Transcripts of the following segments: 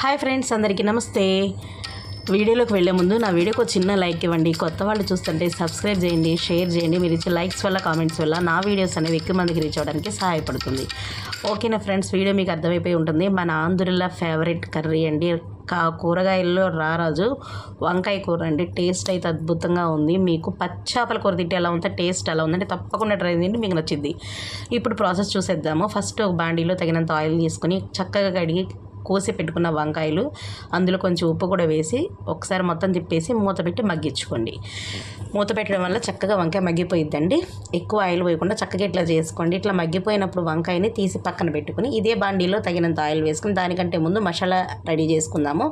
Hi friends అందరికీ నమస్తే. వీడియోలోకి వెళ్ళే ముందు నా వీడియోకి ఒక చిన్న లైక్ ఇవ్వండి. కొత్త వాళ్ళు చూస్తుంటే సబ్స్క్రైబ్ చేయండి షేర్ చేయండి. మీరు ఇచ్చే లైక్స్ వల్ల కామెంట్స్ వల్ల నా వీడియోస్ అనేవి ఎక్కువ మందికి రీచ్ అవ్వడానికి సహాయపడుతుంది. ఓకేనా ఫ్రెండ్స్ వీడియో మీకు అర్థమైపోయి ఉంటుంది. మన ఆంధ్రుల ఫేవరెట్ కర్రీ అండి. కా కూరగాయల్లో రారాజు వంకాయ కూర అండి. టేస్ట్ అయితే అద్భుతంగా ఉంది. మీకు పచ్చాపల కూర తింటే ఎలా ఉంటే టేస్ట్ ఎలా ఉందంటే తప్పకుండా ట్రై చేయండి మీకు నచ్చింది. ఇప్పుడు ప్రాసెస్ చూసేద్దాము. ఫస్ట్ ఒక బాండీలో తగినంత ఆయిల్ తీసుకొని చక్కగా కడిగి కోసి పెట్టుకున్న వంకాయలు అందులో కొంచెం ఉప్పు కూడా వేసి ఒకసారి మొత్తం తిప్పేసి మూత పెట్టి మగ్గించుకోండి. మూత పెట్టడం వల్ల చక్కగా వంకాయ మగ్గిపోయిద్దండి. ఎక్కువ ఆయిల్ పోయకుండా చక్కగా ఇట్లా చేసుకోండి. ఇట్లా మగ్గిపోయినప్పుడు వంకాయని తీసి పక్కన పెట్టుకుని ఇదే బాండీలో తగినంత ఆయిల్ వేసుకుని దానికంటే ముందు మసాలా రెడీ చేసుకుందాము.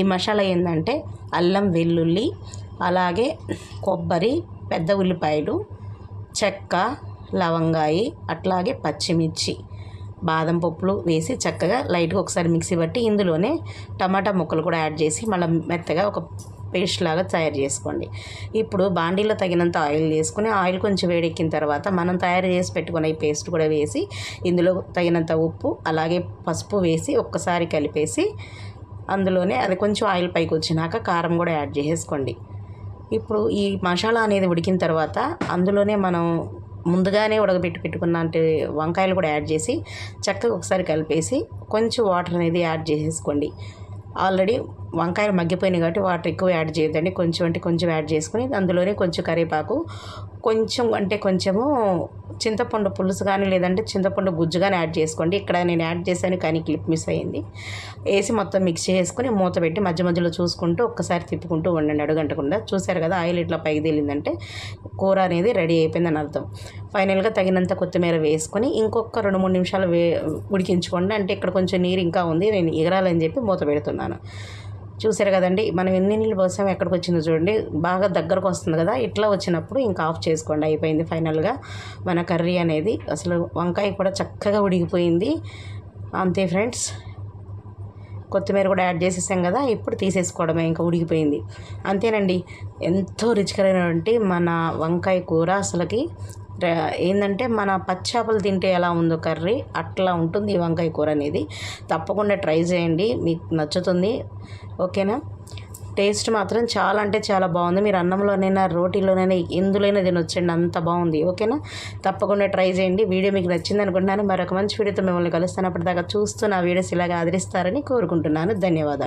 ఈ మసాలా ఏంటంటే అల్లం వెల్లుల్లి అలాగే కొబ్బరి పెద్ద ఉల్లిపాయలు చెక్క లవంగాయి అట్లాగే పచ్చిమిర్చి. బాదం పప్పులు వేసి చక్కగా లైట్గా ఒకసారి మిక్సీ పట్టి ఇందులోనే టమాటా ముక్కలు కూడా యాడ్ చేసి మళ్ళీ మెత్తగా ఒక పేస్ట్ లాగా తయారు చేసుకోండి. ఇప్పుడు బాండీలో తగినంత ఆయిల్ వేసుకుని ఆయిల్ కొంచెం వేడెక్కిన తర్వాత మనం తయారు చేసి పెట్టుకున్న ఈ పేస్ట్ కూడా వేసి ఇందులో తగినంత ఉప్పు అలాగే పసుపు వేసి ఒక్కసారి కలిపేసి అందులోనే అది కొంచెం ఆయిల్ పైకి వచ్చినాక కారం కూడా యాడ్ చేసేసుకోండి ఇప్పుడు ఈ మసాలా అనేది ఉడికిన తర్వాత అందులోనే మనం ముందుగానే ఉడకబెట్టి పెట్టుకున్నటువంటి వంకాయలు కూడా యాడ్ చేసి చక్కగా ఒకసారి కలిపేసి కొంచెం వాటర్ అనేది యాడ్ చేసేసుకోండి. ఆల్రెడీ వంకాయలు మగ్గిపోయినాయి కాబట్టి వాటర్ ఎక్కువ యాడ్ చేయొద్దండి. కొంచెం అంటే కొంచెం యాడ్ చేసుకుని అందులోనే కొంచెం కరివేపాకు కొంచెం అంటే కొంచెము చింతపండు పులుసు కానీ లేదంటే చింతపండు గుజ్జు కానీ యాడ్ చేసుకోండి. ఇక్కడ నేను యాడ్ చేశాను కానీ క్లిప్ మిస్ అయ్యింది. వేసి మొత్తం మిక్స్ చేసుకుని మూత పెట్టి మధ్య మధ్యలో చూసుకుంటూ ఒక్కసారి తిప్పుకుంటూ ఉండండి అడుగంటకుండా చూశారు కదా ఆయిల్ ఇట్లా పైకి తేలిందంటే కూర అనేది రెడీ అయిపోయిందని అర్థం. ఫైనల్గా తగినంత కొత్తిమీర వేసుకొని ఇంకొక రెండు మూడు నిమిషాలు వే ఉడికించుకోండి. అంటే ఇక్కడ కొంచెం నీరు ఇంకా ఉంది నేను ఎగరాలని చెప్పి మూత పెడుతున్నాను. చూసారు కదండి మనం ఎన్ని నీళ్ళు పోసాం ఎక్కడికి వచ్చిందో చూడండి. బాగా దగ్గరకు వస్తుంది కదా ఇట్లా వచ్చినప్పుడు ఇంకా ఆఫ్ చేసుకోండి. అయిపోయింది ఫైనల్గా మన కర్రీ అనేది. అసలు వంకాయ కూడా చక్కగా ఉడికిపోయింది. అంతే ఫ్రెండ్స్ కొత్తిమీర కూడా యాడ్ చేసేసాం కదా ఇప్పుడు తీసేసుకోవడమే ఇంకా ఉడికిపోయింది. అంతేనండి ఎంతో రుచికరమైనటువంటి మన వంకాయ కూర అసలుకి. ఏంటంటే మన పచ్చాపలు తింటే ఎలా ఉందో కర్రీ అట్లా ఉంటుంది ఈ వంకాయ కూర అనేది. తప్పకుండా ట్రై చేయండి మీకు నచ్చుతుంది. ఓకేనా? టేస్ట్ మాత్రం చాలా అంటే చాలా బాగుంది. మీరు అన్నంలోనైనా రోటీలోనైనా ఎందులోనైనా తినొచ్చండి అంత బాగుంది. ఓకేనా? తప్పకుండా ట్రై చేయండి. వీడియో మీకు నచ్చింది అనుకుంటున్నాను. మరొక మంచి వీడియోతో మిమ్మల్ని కలుస్తాను. అప్పటిదాకా చూస్తూ నా వీడియోస్ ఇలాగ ఆదరిస్తారని కోరుకుంటున్నాను. ధన్యవాదాలు.